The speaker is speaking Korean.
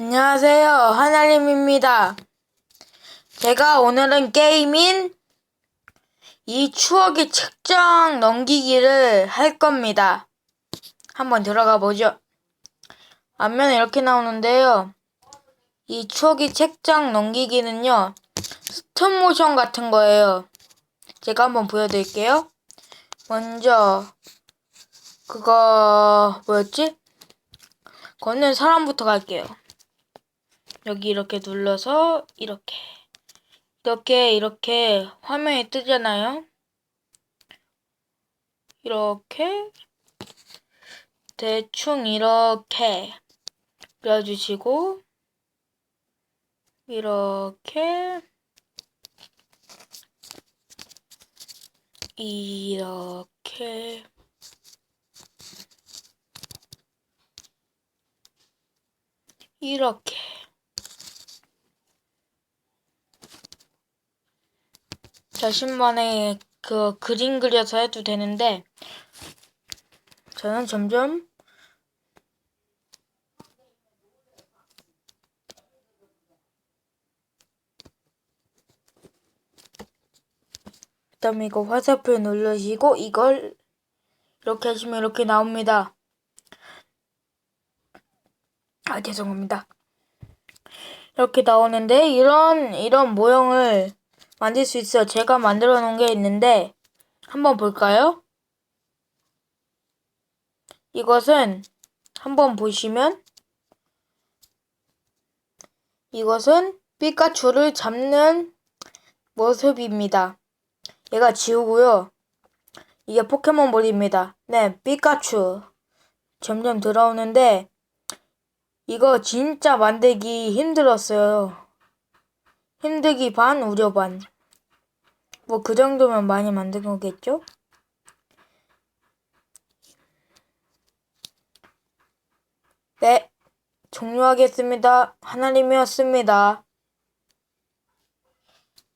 안녕하세요. 하나님입니다. 제가 오늘은 게임인 이 추억의 책장 넘기기를 할 겁니다. 한번 들어가 보죠. 앞면에 이렇게 나오는데요. 이 추억의 책장 넘기기는요. 스톱모션 같은 거예요. 제가 한번 보여드릴게요. 먼저 그거 뭐였지? 걷는 사람부터 갈게요. 여기 이렇게 눌러서 이렇게. 이렇게 이렇게 화면이 뜨잖아요. 이렇게. 대충 이렇게 그려주시고 이렇게 이렇게. 이렇게 자신만의 그 그림 그려서 해도 되는데 저는 점점 그다음에 이거 화살표 누르시고 이걸 이렇게 하시면 이렇게 나옵니다. 아 죄송합니다. 이렇게 나오는데 이런 이런 모형을 만들 수 있어요. 제가 만들어 놓은 게 있는데 한번 볼까요? 이것은 한번 보시면 이것은 피카츄를 잡는 모습입니다. 얘가 지우고요. 이게 포켓몬볼입니다. 네, 피카츄. 점점 들어오는데 이거 진짜 만들기 힘들었어요. 힘들기 반, 우려 반. 뭐 그 정도면 많이 만든 거겠죠? 네, 종료하겠습니다. 하나님이었습니다.